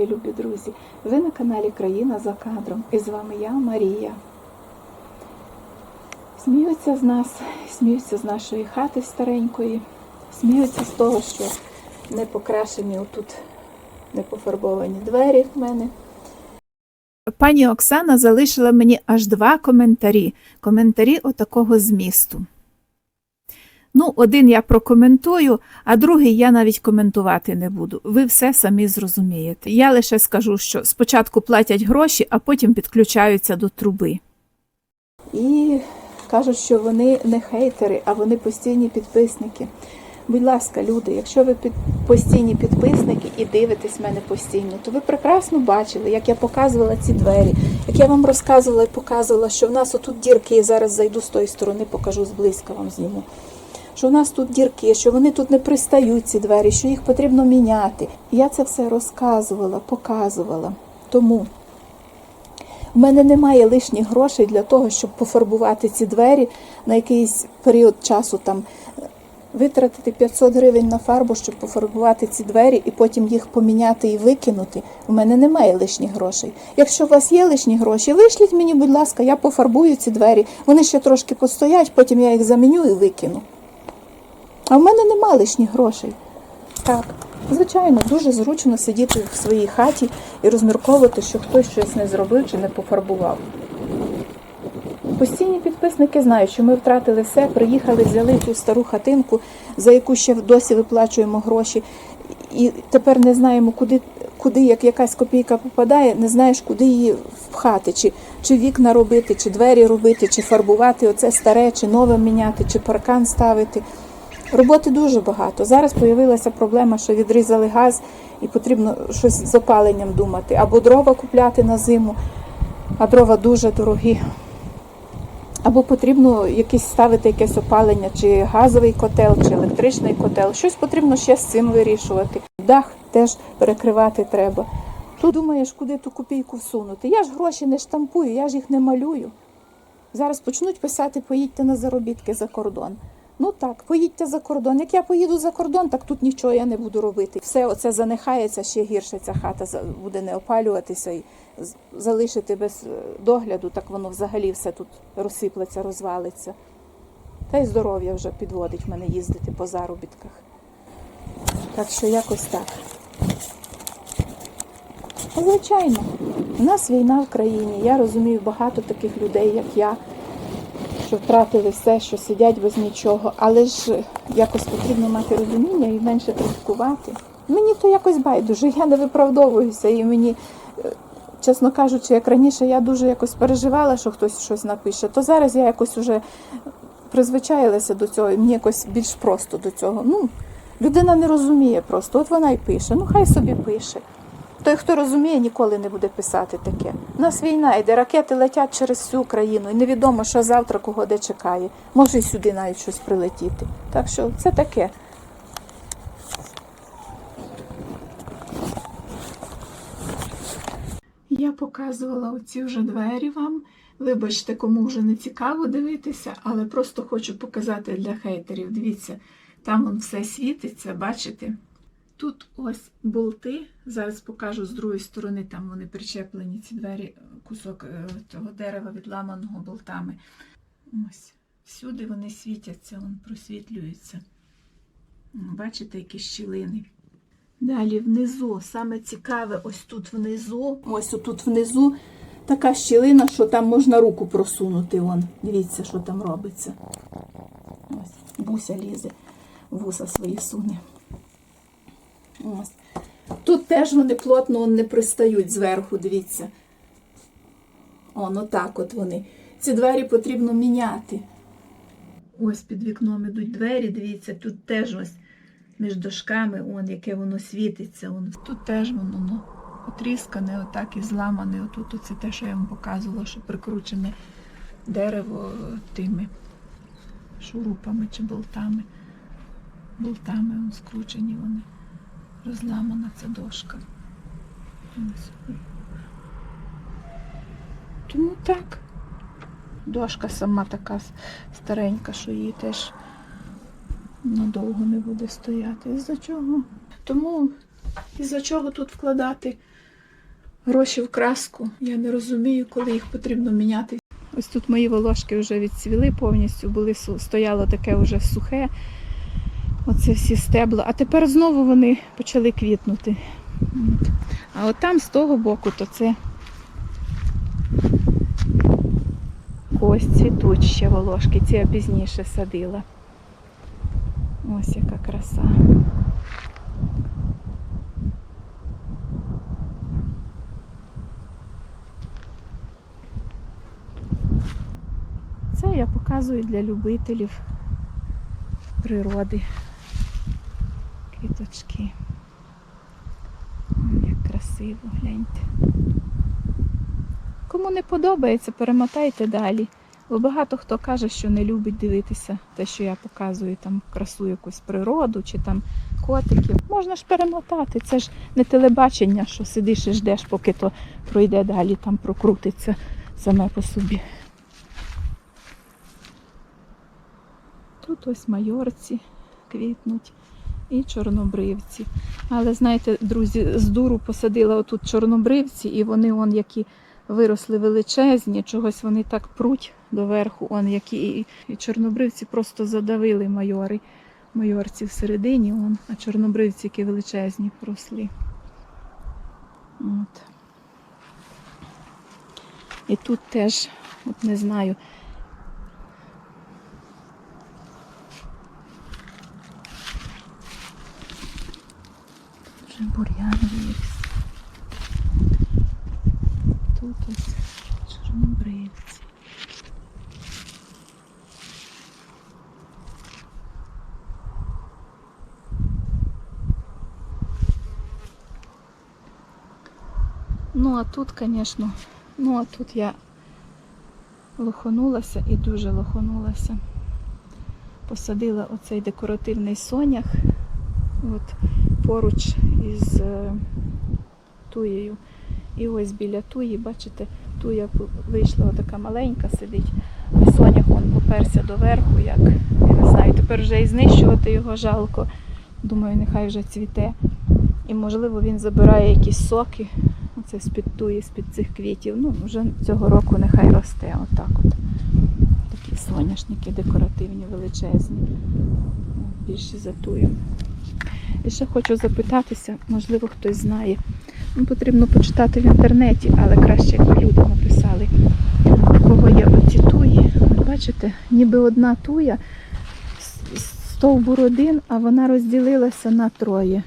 Вітаю, любі друзі! Ви на каналі Країна за кадром. І з вами я, Марія. Сміються з нас, сміються з нашої хати старенької, сміються з того, що не покрашені отут, не пофарбовані двері в мене. Пані Оксана залишила мені аж два коментарі. Коментарі отакого змісту. Ну, один я прокоментую, а другий я навіть коментувати не буду. Ви все самі зрозумієте. Я лише скажу, що спочатку платять гроші, а потім підключаються до труби. І кажуть, що вони не хейтери, а вони постійні підписники. Будь ласка, люди, якщо ви під постійні підписники і дивитесь мене постійно, то ви прекрасно бачили, як я показувала ці двері, як я вам розказувала і показувала, що в нас отут дірки, я зараз зайду з тої сторони, покажу зблизька вам зніму. Що в нас тут дірки, що вони тут не пристають ці двері, що їх потрібно міняти. Я це все розказувала, показувала. Тому в мене немає лишніх грошей для того, щоб пофарбувати ці двері на якийсь період часу там витратити 500 гривень на фарбу, щоб пофарбувати ці двері і потім їх поміняти і викинути. У мене немає лишніх грошей. Якщо у вас є лишні гроші, вишліть мені, будь ласка, я пофарбую ці двері. Вони ще трошки постоять, потім я їх заміню і викину. А в мене нема лишніх грошей. Так, звичайно, дуже зручно сидіти в своїй хаті і розмірковувати, що хтось щось не зробив чи не пофарбував. Постійні підписники знають, що ми втратили все, приїхали, взяли цю стару хатинку, за яку ще досі виплачуємо гроші, і тепер не знаємо, куди, куди як якась копійка попадає, не знаєш, куди її впхати, чи, чи вікна робити, чи двері робити, чи фарбувати оце старе, чи нове міняти, чи паркан ставити. Роботи дуже багато. Зараз з'явилася проблема, що відрізали газ і потрібно щось з опаленням думати. Або дрова купляти на зиму, а дрова дуже дорогі. Або потрібно якісь ставити якесь опалення, чи газовий котел, чи електричний котел. Щось потрібно ще з цим вирішувати. Дах теж перекривати треба. Тут думаєш, куди ту копійку всунути. Я ж гроші не штампую, я ж їх не малюю. Зараз почнуть писати, поїдьте на заробітки за кордон. Ну так, поїдьте за кордон. Як я поїду за кордон, так тут нічого я не буду робити. Все оце занехається ще гірше. Ця хата буде не опалюватися і залишити без е, догляду, так воно взагалі все тут розсиплеться, розвалиться. Та й здоров'я вже підводить мене їздити по заробітках. Так що якось так. Звичайно, у нас війна в країні. Я розумію багато таких людей, як я що втратили все, що сидять без нічого, але ж якось потрібно мати розуміння і менше критикувати. Мені то якось байдуже, я не виправдовуюся і мені, е, чесно кажучи, як раніше я дуже якось переживала, що хтось щось напише, то зараз я якось уже призвичаїлася до цього, і мені якось більш просто до цього. Ну, людина не розуміє просто, от вона й пише, ну хай собі пише. Той, хто розуміє, ніколи не буде писати таке. У нас війна йде, ракети летять через всю країну, і невідомо, що завтра кого де чекає. Може і сюди навіть щось прилетіти. Так що це таке. Я показувала оці вже двері вам. Вибачте, кому вже не цікаво дивитися, але просто хочу показати для хейтерів. Дивіться, там вон все світиться, бачите? Тут ось болти. Зараз покажу з другої сторони, там вони причеплені, ці двері, кусок е, того дерева відламаного болтами. Ось. Всюди вони світяться, вон, просвітлюються. Бачите, які щілини. Далі внизу, саме цікаве, ось тут внизу, ось тут внизу така щілина, що там можна руку просунути. Вон. Дивіться, що там робиться. Ось, буся лізе, вуса свої суне. Ось. Тут теж вони плотно не пристають зверху, дивіться. Он, отак от вони. Ці двері потрібно міняти. Ось під вікном ідуть двері, дивіться, тут теж ось між дошками, он, яке воно світиться. Он. Тут теж воно ну, потріскане, отак і зламане. Отут оце те, що я вам показувала, що прикручене дерево тими шурупами чи болтами. Болтами скручені вони. Розламана ця дошка. Тому так. Дошка сама така старенька, що її теж надовго не буде стояти. Із-за чого? Тому із-за чого тут вкладати гроші в краску. Я не розумію, коли їх потрібно міняти. Ось тут мої волошки вже відцвіли повністю, були стояло таке вже сухе. Оце всі стебла. А тепер знову вони почали квітнути. А от там з того боку, то це ось цвітуть ще волошки. Ці я пізніше садила. Ось яка краса. Це я показую для любителів природи. Квіточки. Як красиво, гляньте. Кому не подобається, перемотайте далі. Бо багато хто каже, що не любить дивитися те, що я показую, там красу якусь природу чи там котиків. Можна ж перемотати. Це ж не телебачення, що сидиш і ждеш, поки то пройде далі, там прокрутиться саме по собі. Тут ось майорці квітнуть і чорнобривці. Але знаєте, друзі, з дуру посадила отут чорнобривці, і вони он які виросли величезні, чогось вони так пруть доверху, он які і, чорнобривці просто задавили майори. Майорці всередині, он, а чорнобривці які величезні просли. От. І тут теж, от не знаю, Вже бур'ян виріс. Тут ось чорнобривці. Ну, а тут, звісно, ну а тут я лоханулася і дуже лоханулася. Посадила оцей декоративний сонях. От поруч із е, туєю. І ось біля туї, бачите, туя вийшла така маленька сидить, а сонях он поперся доверху, як я не знаю, тепер вже і знищувати його жалко. Думаю, нехай вже цвіте. І можливо він забирає якісь соки. Оце з-під туї, з-під цих квітів. Ну, вже цього року нехай росте. Отак от. Такі соняшники декоративні, величезні. Більше за тую. І ще хочу запитатися, можливо, хтось знає. Ну, потрібно почитати в інтернеті, але краще, якби люди написали, у кого є оці туї. Бачите, ніби одна туя, стовбур один, а вона розділилася на троє.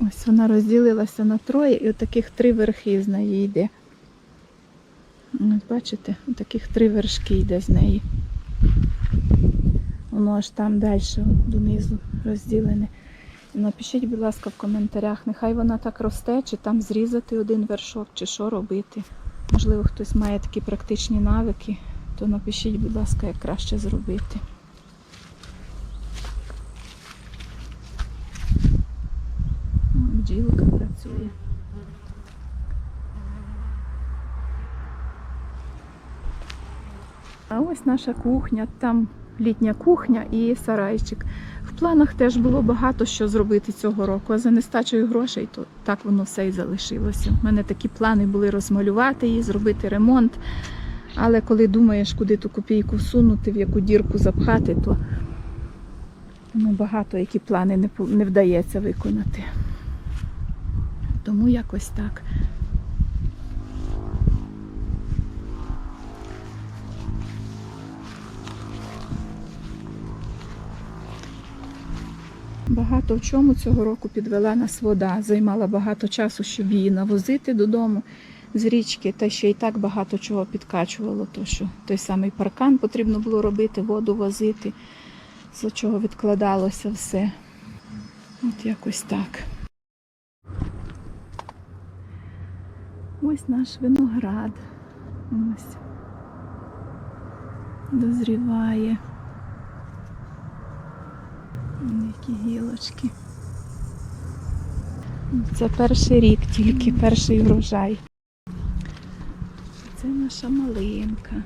Ось вона розділилася на троє, і отаких три верхи з неї йде. От бачите, таких три вершки йде з неї. Воно аж там далі донизу розділене. Напишіть, будь ласка, в коментарях, нехай вона так росте, чи там зрізати один вершок, чи що робити. Можливо, хтось має такі практичні навики, то напишіть, будь ласка, як краще зробити. Бджілка працює. А ось наша кухня, там літня кухня і сарайчик. В планах теж було багато що зробити цього року, а за нестачею грошей, то так воно все і залишилося. У мене такі плани були розмалювати її, зробити ремонт. Але коли думаєш, куди ту копійку всунути, в яку дірку запхати, то ну, багато які плани не, не вдається виконати. Тому якось так. Багато в чому цього року підвела нас вода. Займала багато часу, щоб її навозити додому з річки, та ще й так багато чого підкачувало. То що той самий паркан потрібно було робити, воду возити, з чого відкладалося все. От якось так. Ось наш виноград. Ось. Дозріває. Вон Які гілочки. Це перший рік тільки, перший врожай. Це наша малинка.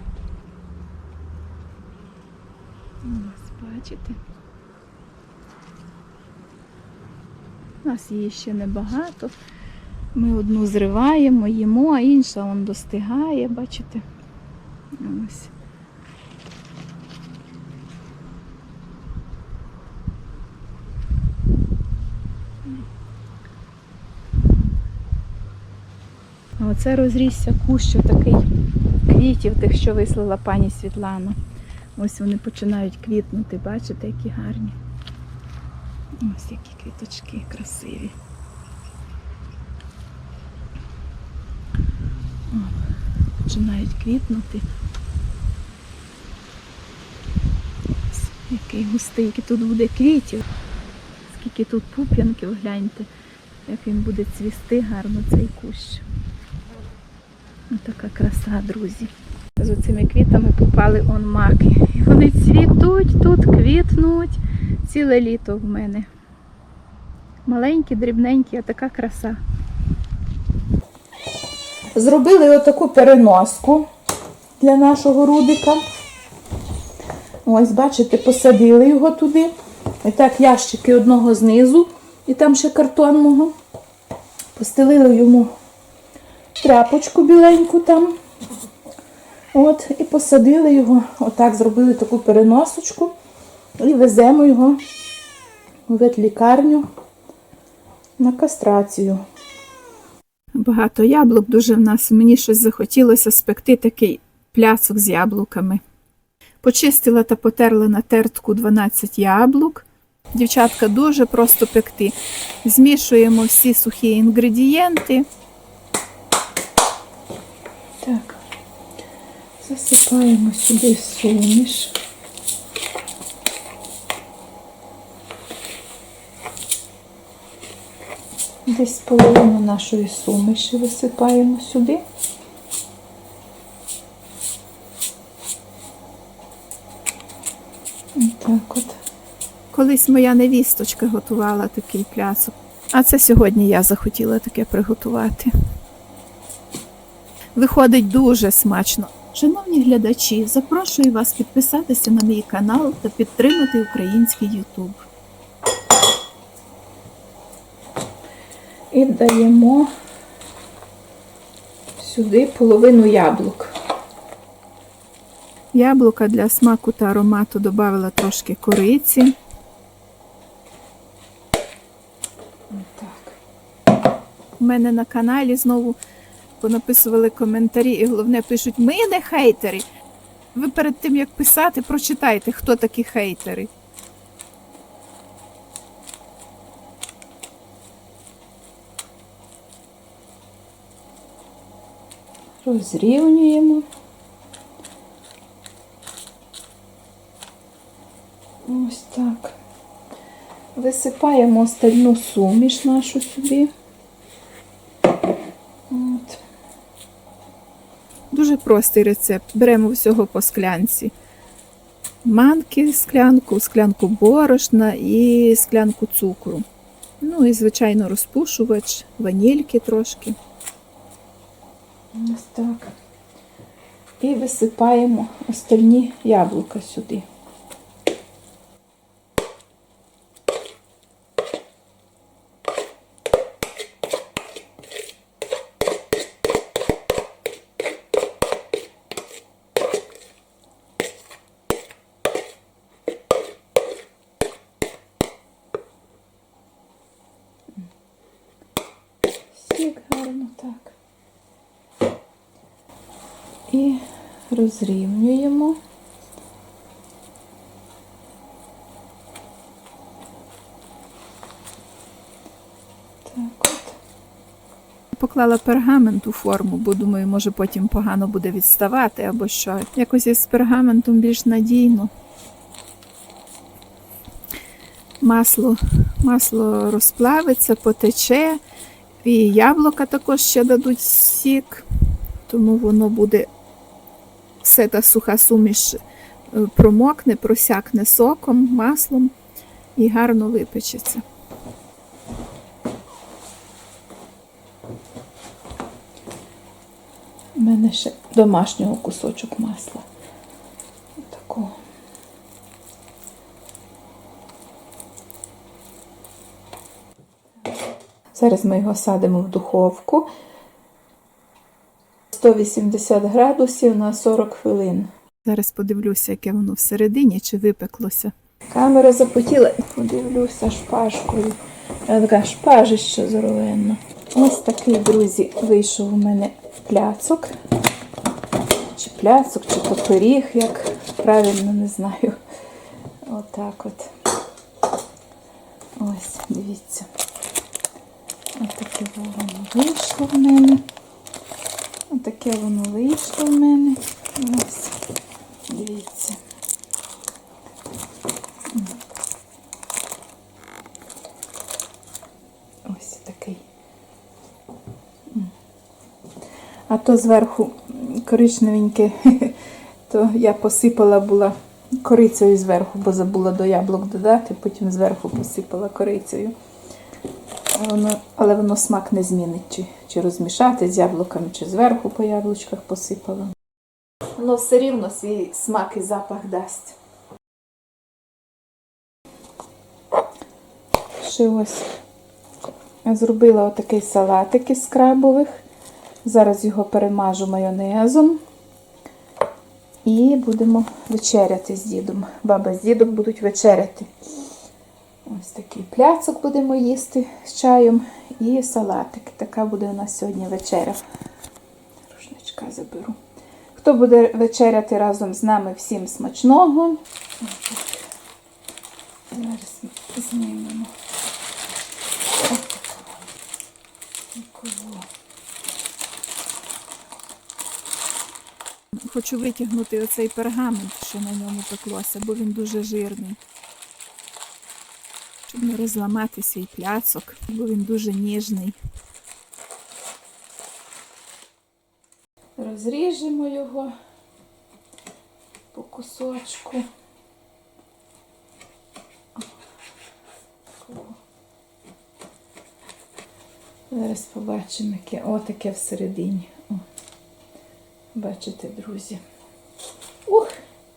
Ось, бачите? У нас її ще небагато, Ми одну зриваємо, їмо, а інша он достигає, бачите? Ось. Оце розрісся кущ такий квітів, тих, що вислала пані Світлана. Ось вони починають квітнути, бачите, які гарні. Ось які квіточки красиві. О, починають квітнути. Ось Який густий, тут буде квітів. Скільки тут пуп'янків, гляньте, як він буде цвісти гарно цей кущ. Ось така краса, друзі. З оцими квітами попали он маки. І вони цвітуть тут, квітнуть ціле літо в мене. Маленькі, дрібненькі, а така краса. Зробили отаку переноску для нашого рудика. Ось, бачите, посадили його туди. І так, ящики одного знизу, і там ще картонного. Постелили йому тряпочку біленьку там. От, і посадили його, отак зробили таку переносочку і веземо його в ветлікарню на кастрацію. Багато яблук дуже в нас. Мені щось захотілося спекти такий пляцок з яблуками. Почистила та потерла на тертку 12 яблук. Дівчатка, дуже просто пекти. Змішуємо всі сухі інгредієнти. Так, засипаємо сюди суміш. Десь половину нашої суміші висипаємо сюди. Так от. Колись моя невісточка готувала такий плясок, а це сьогодні я захотіла таке приготувати. Виходить дуже смачно. Шановні глядачі, запрошую вас підписатися на мій канал та підтримати український YouTube. І даємо сюди половину яблук. Яблука для смаку та аромату додала трошки кориці. У мене на каналі знову понаписували коментарі, і головне пишуть: ми не хейтери. Ви перед тим як писати, прочитайте, хто такі хейтери. Розрівнюємо. Ось так. Висипаємо остальну суміш нашу сюди. Дуже простий рецепт. Беремо всього по склянці. Манки склянку, склянку борошна і склянку цукру. Ну і, звичайно, розпушувач, ванільки трошки. Ось так. І висипаємо остальні яблука сюди. Сік гарно так. І розрівнюємо. Поклала пергамент у форму, бо думаю, може потім погано буде відставати або що. Якось із пергаментом більш надійно. Масло, масло розплавиться, потече, і яблука також ще дадуть сік, тому воно буде все та суха суміш е, промокне, просякне соком, маслом і гарно випечеться. У мене ще домашнього кусочок масла. Такого. Зараз ми його садимо в духовку 180 градусів на 40 хвилин. Зараз подивлюся, яке воно всередині, чи випеклося. Камера запотіла, подивлюся шпажкою. Така шпажище здоровенна. Ось такий, друзі, вийшов у мене пляцок. Чи пляцок, чи то пиріг, як правильно не знаю. Отак от. Ось, дивіться. Ось таке воно вийшло в мене. Ось таке воно вийшло в мене. Ось, дивіться. Ось такий. А то зверху коричневеньке, то я посипала була корицею зверху, бо забула до яблук додати, потім зверху посипала корицею. Воно, але воно смак не змінить, чи, розмішати з яблуками, чи зверху по яблучках посипала. Воно все рівно свій смак і запах дасть. Ще ось я зробила отакий салатик із крабових. Зараз його перемажу майонезом. І будемо вечеряти з дідом. Баба з дідом будуть вечеряти. Ось такий пляцок будемо їсти з чаєм і салатик. Така буде у нас сьогодні вечеря. Рушничка заберу. Хто буде вечеряти разом з нами, всім смачного. Зараз знімемо. Хочу витягнути оцей пергамент, що на ньому пеклося, бо він дуже жирний. Щоб не розламати свій пляцок, бо він дуже ніжний. Розріжемо його по кусочку. Зараз побачимо, яке отаке всередині. О. Бачите, друзі. Ух!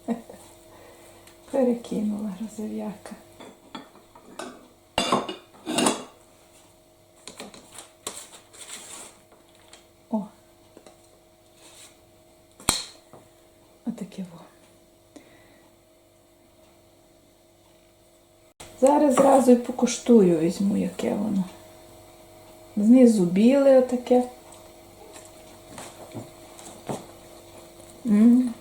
Перекинула розов'яка. О! Отаке во. Зараз зразу і покуштую, візьму, яке воно. Знизу біле отаке. М.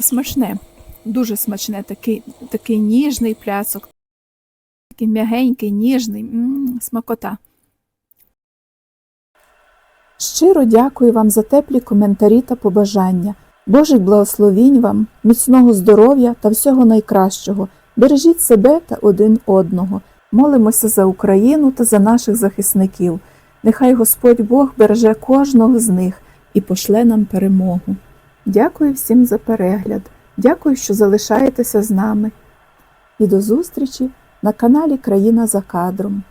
Смачне, дуже смачне, такий, такий ніжний пляцок, такий м'ягенький, ніжний, М, смакота. Щиро дякую вам за теплі коментарі та побажання. Божих благословінь вам, міцного здоров'я та всього найкращого. Бережіть себе та один одного. Молимося за Україну та за наших захисників. Нехай Господь Бог береже кожного з них і пошле нам перемогу. Дякую всім за перегляд. Дякую, що залишаєтеся з нами. І до зустрічі на каналі Країна за кадром.